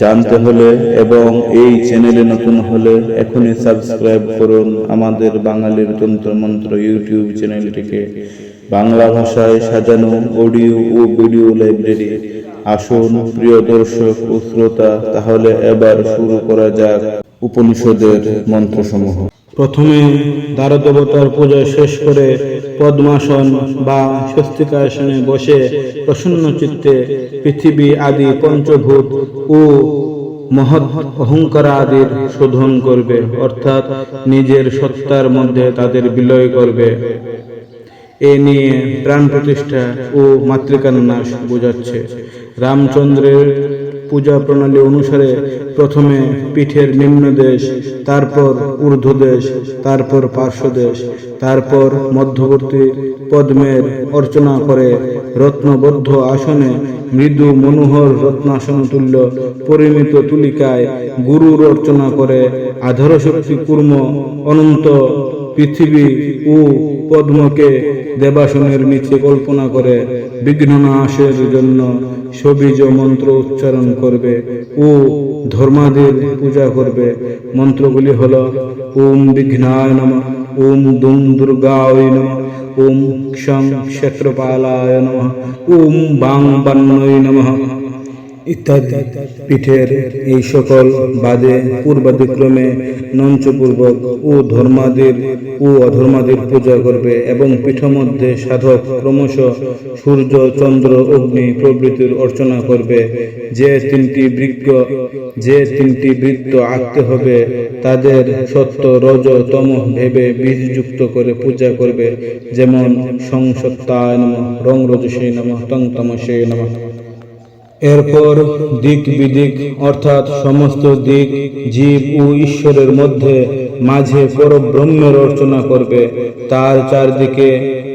জানতে হলে এবং এই চ্যানেলে নতুন হলে এখনই সাবস্ক্রাইব করুন আমাদের বাঙালির তন্ত্র মন্ত্র ইউটিউব চ্যানেলটিকে। বাংলা ভাষায় সাজানো অডিও ও ভিডিও লাইব্রেরি। আসুন প্রিয় দর্শক ও শ্রোতা, তাহলে এবার শুরু করা যাক উপনিষদের মন্ত্রসমূহ। প্রথমে দ্বারদেবতার পূজা শেষ করে পদ্মাসন বা স্বস্তিকাসনে বসে প্রসন্ন চিত্তে পৃথিবী আদি পঞ্চভূত ও মহৎ অহংকার আদির শোধন করবে, অর্থাৎ নিজের সত্তার মধ্যে তাদের বিলয় করবে। এ নিয়ে প্রাণ প্রতিষ্ঠা ও মাতৃকার নাশ বোঝাচ্ছে। রামচন্দ্রের পূজা প্রণালী অনুসারে প্রথমে পীঠের নিম্নদেশ তারপর ঊর্ধ্বদেশ তারপর পার্শ্বদেশ তারপর মধ্যবর্তী পদ্মের অর্চনা করে রত্নবদ্ধ আসনে মৃদু মনোহর রত্নাসন তুল্য পরিমিত তুলিকায় গুরুর অর্চনা করে আধার শক্তি কুর্ম অনন্ত পৃথিবী ও পদ্মকে দেবাসনের নিচে কল্পনা করে বিঘ্ন নাশের জন্য সবীজ মন্ত্র উচ্চারণ করবে ও ধর্মাদির পূজা করবে। মন্ত্রগুলি হল, ওম বিঘ্নায় নম, ওম দুম দুর্গায় নম, ওম ক্ষং ক্ষেত্রপালায় নম, ওম বাং বান্নয় নমঃ। ইত্যাদি। পীঠের এই সকল বাদে পূর্বাদিক্রমে নঞ্চপূর্বক ও ধর্মাদির ও অধর্মাদির পূজা করবে এবং পীঠ মধ্যে সাধক ক্রমশ সূর্য, চন্দ্র, অগ্নি প্রভৃতির অর্চনা করবে। যে তিনটি বৃক্ষ, যে তিনটি বৃত্ত আঁকতে হবে, তাদের সত্য, রজ তম ভেবে বীজযুক্ত করে পূজা করবে। যেমন সংসত্তায় নম, রং রজসে নম, তং তম তমসে নম। এরপর দিক বিদিক, অর্থাৎ সমস্ত দিক জীব ও ঈশ্বরের মধ্যে মাঝে পরব্রহ্মের অর্চনা করবে। তার চারদিকে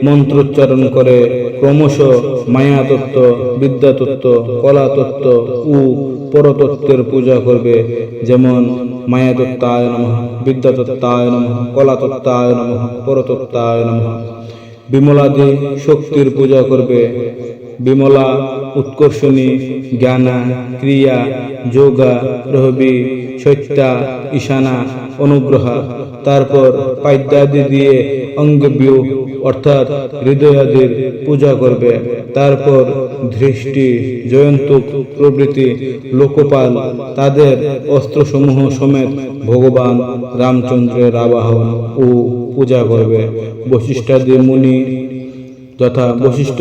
মন্ত্রোচ্চারণ করে ক্রমশ মায়াতত্ত্ব, বিদ্যাতত্ত্ব, কলাতত্ত্ব ও পরতত্ত্বের পূজা করবে। যেমন মায়াতত্ত্বায় নম, বিদ্যাতত্ত্বায় নম, কলাতত্ত্বায় নম, পরতত্ত্বায় নম। বিমলাদি শক্তির পূজা করবে। বিমলা উৎকর্ষণী, জ্ঞানা, ক্রিয়া, যোগা রহবি সত্যা, ঈশানা, অনুগ্রহা। তারপর পাদ্যাদি দিয়ে অঙ্গবিয়, অর্থাৎ হৃদয়াদির পূজা করবে। তারপর দৃষ্টি জয়ন্তুক প্রভৃতি, লোকপাল, তাদের অস্ত্রসমূহ সমেত ভগবান রামচন্দ্রের আবাহন ও পূজা করবে। বৈশিষ্ট্যাদি মুনি যথা বশিষ্ঠ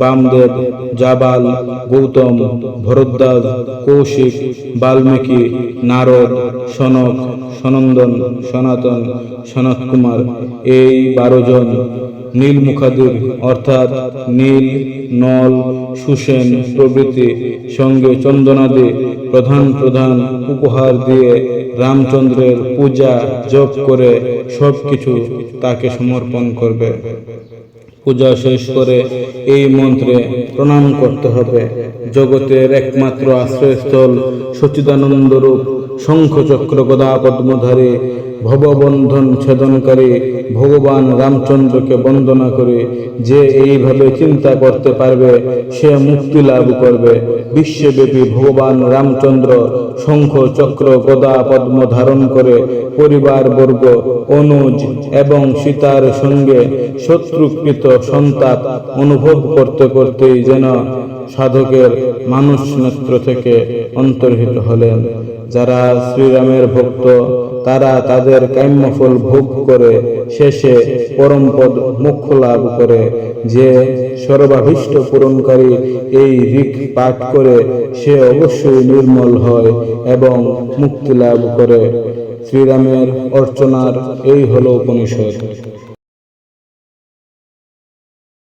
বামদেব, জাবাল, গৌতম, ভরদ্বাজ, কৌশিক, বাল্মীকি, নারদ, সনক, সনন্দন, সনাতন সনত কুমার এই বারো জন নীলমুখাদির অর্থাৎ নীল, নল সুসেন প্রভৃতি সঙ্গে চন্দনাদি প্রধান প্রধান উপহার দিয়ে রামচন্দ্রের পূজা জপ করে সব কিছু তাকে সমর্পণ করবে। পূজা শেষ করে এই মন্ত্রে প্রণাম করতে হবে। জগতের একমাত্র আশ্রয়স্থল সচিদানন্দ রূপ শঙ্খচক্র গদা পদ্মধারী ভববন্ধন ছেদনকারী ভগবান রামচন্দ্রকে বন্দনা করে যে এইভাবে চিন্তা করতে পারবে, সে মুক্তি লাভ করবে। বিশ্বব্যাপী ভগবান রামচন্দ্র শঙ্খ চক্র গদা পদ্ম ধারণ করে পরিবার বর্গ অনুজ এবং সীতার সঙ্গে শত্রুকৃত সন্তাপ অনুভব করতে করতেই যেন সাধকের মানুষ নেত্র থেকে অন্তর্হিত হলেন। যারা শ্রীরামের ভক্ত, তারা তাদের কাম্যফল ভোগ করে শেষে পরমপদ মুখ্য লাভ করে। যে সর্বাভীষ্ট পূরণকারী এই ঋক পাঠ করে, সে অবশ্যই নির্মল হয় এবং মুক্তি লাভ করে। শ্রীরামের অর্চনার এই হল উপনিষদ।